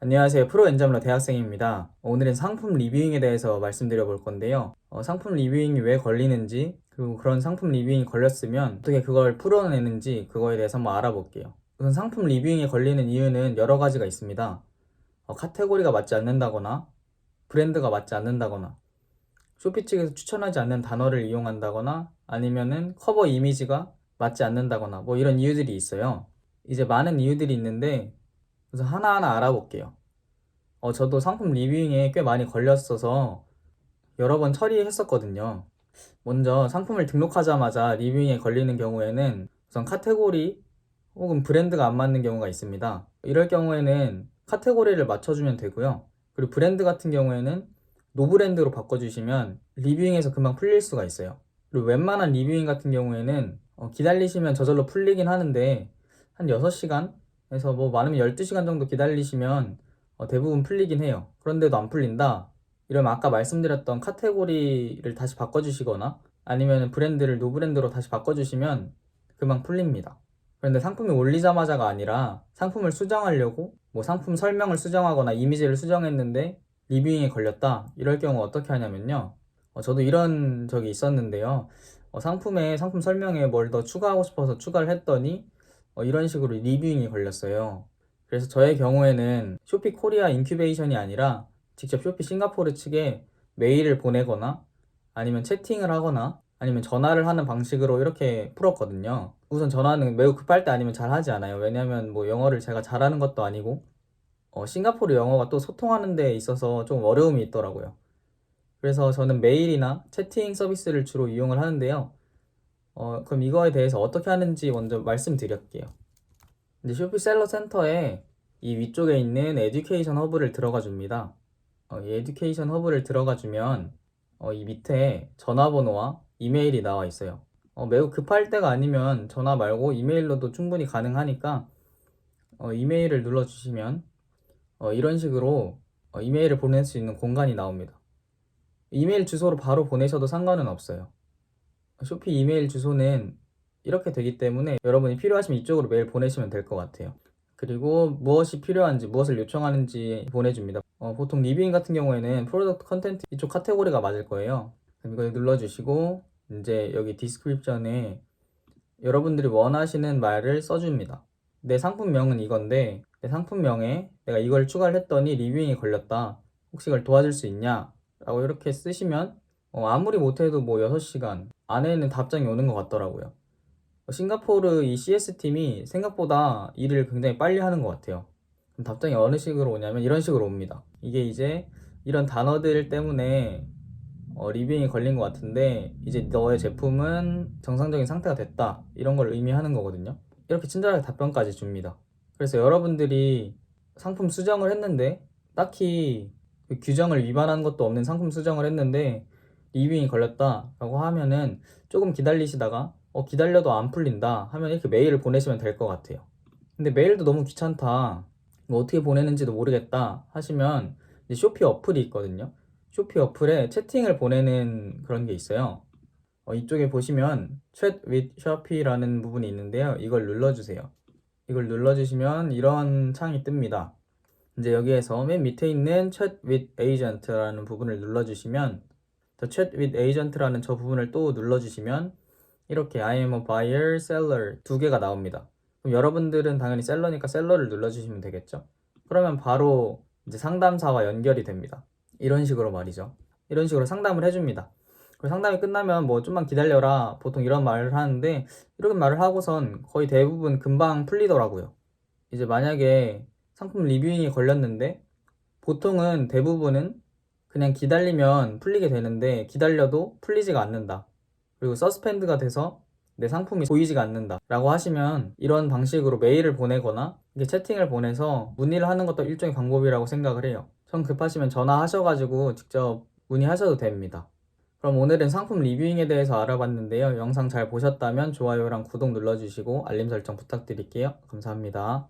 안녕하세요. 프로 엔잡러 대학생입니다. 오늘은 상품 리뷰잉에 대해서 말씀드려 볼 건데요. 어, 상품 리뷰잉이 왜 걸리는지, 그리고 그런 상품 리뷰잉이 걸렸으면 어떻게 그걸 풀어내는지 그거에 대해서 한번 알아볼게요. 우선 상품 리뷰잉에 걸리는 이유는 여러 가지가 있습니다. 어, 카테고리가 맞지 않는다거나, 브랜드가 맞지 않는다거나, 쇼피 측에서 추천하지 않는 단어를 이용한다거나, 아니면은 커버 이미지가 맞지 않는다거나, 뭐 이런 이유들이 있어요. 이제 많은 이유들이 있는데, 우선 하나하나 알아볼게요. 어, 저도 상품 리뷰잉에 꽤 많이 걸렸어서 여러 번 처리했었거든요. 먼저 상품을 등록하자마자 리뷰잉에 걸리는 경우에는 우선 카테고리 혹은 브랜드가 안 맞는 경우가 있습니다. 이럴 경우에는 카테고리를 맞춰주면 되고요. 그리고 브랜드 같은 경우에는 노브랜드로 바꿔주시면 리뷰잉에서 금방 풀릴 수가 있어요. 그리고 웬만한 리뷰잉 같은 경우에는 어, 기다리시면 저절로 풀리긴 하는데 한 6시간? 에서 뭐 많으면 12시간 정도 기다리시면 어, 대부분 풀리긴 해요. 그런데도 안 풀린다? 이러면 아까 말씀드렸던 카테고리를 다시 바꿔주시거나 아니면 브랜드를 노브랜드로 다시 바꿔주시면 금방 풀립니다. 그런데 상품이 올리자마자가 아니라 상품을 수정하려고 뭐 상품 설명을 수정하거나 이미지를 수정했는데 리뷰잉에 걸렸다. 이럴 경우 어떻게 하냐면요. 어, 저도 이런 적이 있었는데요. 어, 상품에 상품 설명에 뭘 더 추가하고 싶어서 추가를 했더니 어, 이런 식으로 리뷰잉이 걸렸어요. 그래서 저의 경우에는 쇼피 코리아 인큐베이션이 아니라 직접 쇼피 싱가포르 측에 메일을 보내거나 아니면 채팅을 하거나 아니면 전화를 하는 방식으로 이렇게 풀었거든요. 우선 전화는 매우 급할 때 아니면 잘 하지 않아요. 왜냐면 뭐 영어를 제가 잘하는 것도 아니고 어, 싱가포르 영어가 또 소통하는 데 있어서 좀 어려움이 있더라고요. 그래서 저는 메일이나 채팅 서비스를 주로 이용을 하는데요. 어, 그럼 이거에 대해서 어떻게 하는지 먼저 말씀드릴게요. 이제 쇼피셀러 센터에 이 위쪽에 있는 에듀케이션 허브를 들어가 줍니다. 어, 이 에듀케이션 허브를 들어가 주면 어, 이 밑에 전화번호와 이메일이 나와 있어요. 어, 매우 급할 때가 아니면 전화 말고 이메일로도 충분히 가능하니까 어, 이메일을 눌러주시면 어, 이런 식으로 어, 이메일을 보낼 수 있는 공간이 나옵니다. 이메일 주소로 바로 보내셔도 상관은 없어요. 쇼피 이메일 주소는 이렇게 되기 때문에 여러분이 필요하시면 이쪽으로 메일 보내시면 될 것 같아요. 그리고 무엇이 필요한지 무엇을 요청하는지 보내줍니다. 어, 보통 리뷰잉 같은 경우에는 프로덕트 컨텐트 이쪽 카테고리가 맞을 거예요. 그럼 이걸 눌러주시고 이제 여기 디스크립션에 여러분들이 원하시는 말을 써줍니다. 내 상품명은 이건데 내 상품명에 내가 이걸 추가를 했더니 리뷰잉이 걸렸다. 혹시 이걸 도와줄 수 있냐? 라고 이렇게 쓰시면 어, 아무리 못해도 뭐 6시간 안에는 답장이 오는 것 같더라고요. 어, 싱가포르 이 CS 팀이 생각보다 일을 굉장히 빨리 하는 것 같아요. 답장이 어느 식으로 오냐면 이런 식으로 옵니다. 이게 이제 이런 단어들 때문에 어, 리뷰잉이 걸린 것 같은데 이제 너의 제품은 정상적인 상태가 됐다 이런 걸 의미하는 거거든요. 이렇게 친절하게 답변까지 줍니다. 그래서 여러분들이 상품 수정을 했는데 딱히 그 규정을 위반한 것도 없는 상품 수정을 했는데 리뷰잉이 걸렸다라고 하면은 조금 기다리시다가 어 기다려도 안 풀린다 하면 이렇게 메일을 보내시면 될 것 같아요. 근데 메일도 너무 귀찮다. 뭐 어떻게 보내는지도 모르겠다 하시면 쇼피 어플이 있거든요. 쇼피 어플에 채팅을 보내는 그런 게 있어요. 어, 이쪽에 보시면 Chat with Shopee.라는 부분이 있는데요. 이걸 눌러주세요. 이걸 눌러주시면 이런 창이 뜹니다. 이제 여기에서 맨 밑에 있는 Chat with Agent라는 부분을 눌러주시면 The Chat with Agent라는 저 부분을 또 눌러주시면 이렇게 I am a buyer, seller 두 개가 나옵니다. 그럼 여러분들은 당연히 셀러니까 셀러를 눌러주시면 되겠죠? 그러면 바로 이제 상담사와 연결이 됩니다. 이런 식으로 말이죠. 이런 식으로 상담을 해줍니다. 그리고 상담이 끝나면 뭐 좀만 기다려라 보통 이런 말을 하는데 이런 말을 하고선 거의 대부분 금방 풀리더라고요. 이제 만약에 상품 리뷰잉이 걸렸는데 보통은 대부분은 그냥 기다리면 풀리게 되는데 기다려도 풀리지가 않는다. 그리고 서스펜드가 돼서 내 상품이 보이지가 않는다 라고 하시면 이런 방식으로 메일을 보내거나 이게 채팅을 보내서 문의를 하는 것도 일종의 방법이라고 생각을 해요. 전 급하시면 전화하셔가지고 직접 문의하셔도 됩니다. 그럼 오늘은 상품 리뷰잉에 대해서 알아봤는데요. 영상 잘 보셨다면 좋아요랑 구독 눌러주시고 알림 설정 부탁드릴게요. 감사합니다.